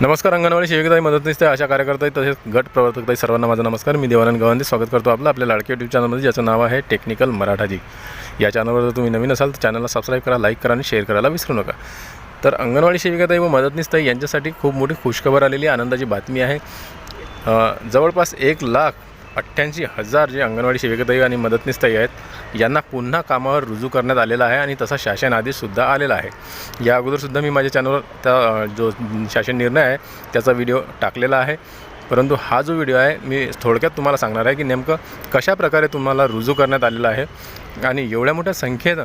नमस्कार अंगणवाडी सेविकाताई मदतनीस अशा कार्यकर्ता तसेच गट प्रवर्तकताई सर्वांना माझा नमस्कार. मी देवानंद गवांदे स्वागत करतो आपलं आपल्या लाडके यूट्यूब चॅनलमध्ये ज्याचं नाव आहे टेक्निकल मराठाजी. या चॅनलवर जर तुम्ही नवीन असाल तर चॅनलला सबस्क्राईब करा लाईक करा आणि शेअर करायला विसरू नका. तर अंगणवाडी सेविकाताई व मदतनीसताई यांच्यासाठी खूप मोठी खुशखबर आलेली आनंदाची बातमी आहे. जवळपास एक लाख अठ्ठ्याऐंशी हजार जे अंगणवाडी सेविकाताई आणि मदतनीसताई आहेत यांना पुन्हा कामावर रुजू करण्यात आलेला आहे आणि तसा शासन आदेशसुद्धा आलेला आहे. या अगोदरसुद्धा मी माझ्या चॅनलवर त्या जो शासन निर्णय आहे त्याचा व्हिडिओ टाकलेला आहे. परंतु हा जो व्हिडिओ आहे मी थोडक्यात तुम्हाला सांगणार आहे की नेमकं कशाप्रकारे तुम्हाला रुजू करण्यात आलेला आहे आणि एवढ्या मोठ्या संख्येनं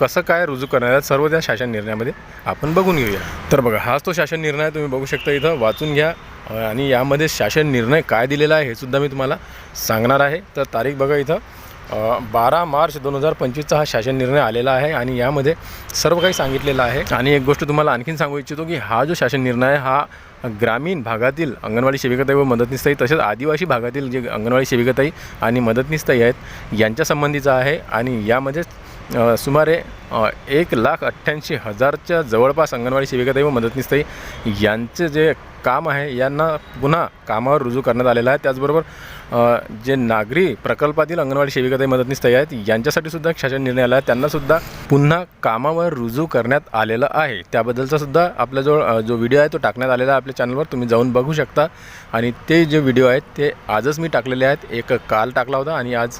कसं काय रुजू करणार आहे सर्व त्या शासन निर्णयामध्ये आपण बघून घेऊया. तर बघा हाच तो शासन निर्णय तुम्ही बघू शकता इथं. वाचून घ्या. आणि यामध्ये शासन निर्णय काय दिलेला आहे हे सुद्धा मी तुम्हाला सांगणार आहे. तर तारीख बघा इथं. बारा मार्च दोन हजार पंचवीसचा हा शासन निर्णय आलेला आहे आणि यामध्ये सर्व काही सांगितलेलं आहे. आणि एक गोष्ट तुम्हाला आणखीन सांगू इच्छितो की हा जो शासन निर्णय आहे हा ग्रामीण भागातील अंगणवाडी सेविकाताई व मदतनीसताई तसेच आदिवासी भागातील जे अंगणवाडी सेविकाताई आणि मदतनीसताई आहेत यांच्या संबंधीचा आहे. आणि यामध्ये सुमारे एक लाख अठ्ठ्याऐंशी हजारच्या जवळपास अंगणवाडी सेविकाताई व मदतनीसताई यांचे जे काम आहे यांना पुन्हा कामावर रुजू करण्यात आलेलं आहे. त्याचबरोबर जे नागरी प्रकल्पातील अंगणवाडी सेविकाताई मदतनीसताई आहेत यांच्यासाठी सुद्धा शासन निर्णय आला आहे. त्यांनासुद्धा पुन्हा कामावर रुजू करण्यात आलेलं आहे. त्याबद्दलचा सुद्धा आपल्याजवळ जो व्हिडिओ आहे तो टाकण्यात आलेला आहे आपल्या चॅनलवर. तुम्ही जाऊन बघू शकता. आणि ते जे व्हिडिओ आहेत ते आजच मी टाकलेले आहेत. एक काल टाकला होता आणि आज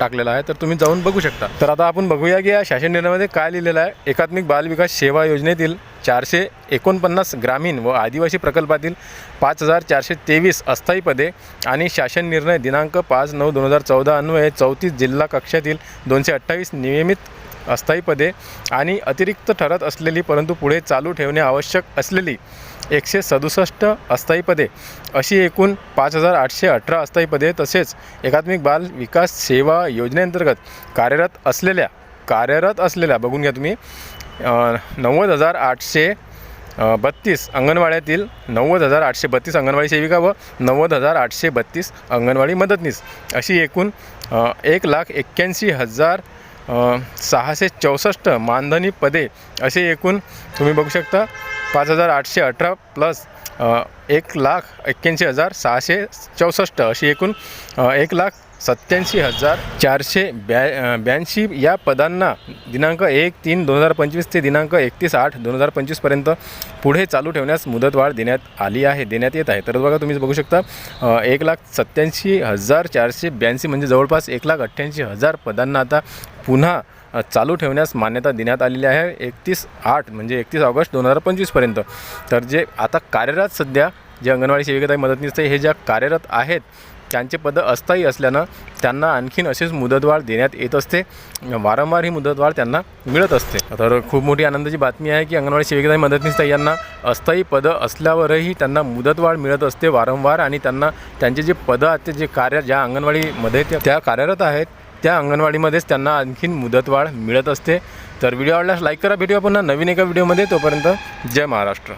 टाकलेला आहे. तर तुम्ही जाऊन बघू शकता. तर आता आपण बघूया की या शासन निर्णयामध्ये काय लिहिलेलं आहे. एकात्मिक बालविकास सेवा योजनेतील चारशे एकोणपन्नास ग्रामीण व आदिवासी प्रकल्पातील पाच हजार चारशे तेवीस अस्थायी पदे आणि शासन निर्णय दिनांक पाच नऊ दोन हजार चौदा अन्वये चौतीस जिल्हा कक्षातील दोनशे अठ्ठावीस नियमित अस्थायी पदे आणि अतिरिक्त ठरत असलेली परंतु पुढे चालू ठेवणे आवश्यक असलेली एकशे सदुसष्ट अस्थायी पदे अशी एकूण पाच हजार आठशे अठरा अस्थायी पदे तसेच एकात्मिक बाल विकास सेवा योजनेअंतर्गत कार्यरत असलेल्या कार्यरत असलेल्या बघून घ्या तुम्ही नव्वद हजार आठशे बत्तीस अंगणवाड्यातील नव्वद हजार आठशे बत्तीस अंगणवाडी सेविका व नव्वद हजार आठशे बत्तीस अंगणवाडी मदतनीस. अशी एकूण एक लाख एक्क्याऐंशी हजार सहाशे चौसष्ट मानधनी पदे असे एकूण तुम्ही बघू शकता. पाच हजार आठशे अठरा प्लस एक लाख एक्क्याऐंशी हजार सहाशे चौसष्ट अशी एकूण एक लाख सत्याऐंशी हजार चारशे ब्या ब्याऐंशी या पदांना दिनांक एक तीन दोन हजार पंचवीस ते दिनांक एकतीस आठ दोन हजार पंचवीसपर्यंत पुढे चालू ठेवण्यास मुदतवाढ देण्यात आली आहे देण्यात येत आहे. तर बघा तुम्ही बघू शकता एक लाख सत्याऐंशी हजार चारशे ब्याऐंशी म्हणजे जवळपास एक लाख अठ्ठ्याऐंशी हजार पदांना आता पुन्हा चालू ठेवण्यास मान्यता देण्यात आलेली आहे. एकतीस आठ म्हणजे एकतीस ऑगस्ट दोन हजार पंचवीसपर्यंत तर जे आता कार्यरत सध्या जे अंगणवाडी सेविकाताई मदतनीस हे ज्या कार्यरत आहेत त्यांचे पदं अस्थायी असल्यानं त्यांना आणखीन अशीच मुदतवाढ देण्यात येत असते. वारंवार ही मुदतवाढ त्यांना मिळत असते. तर खूप मोठी आनंदाची बातमी आहे की अंगणवाडी सेविकाताई मदतनीस यांना अस्थायी पदं असल्यावरही त्यांना मुदतवाढ मिळत असते वारंवार आणि त्यांना त्यांचे जे पदं आहेत ते जे कार्य ज्या अंगणवाडीमध्ये त्या- त्या कार्यरत आहेत त्या अंगणवाडीमध्येच त्यांना आणखीन मुदतवाढ मिळत असते. तर व्हिडिओ आवडल्यास लाईक करा. भेटूया पुन्हा नवीन एका व्हिडिओमध्ये तोपर्यंत जय महाराष्ट्र.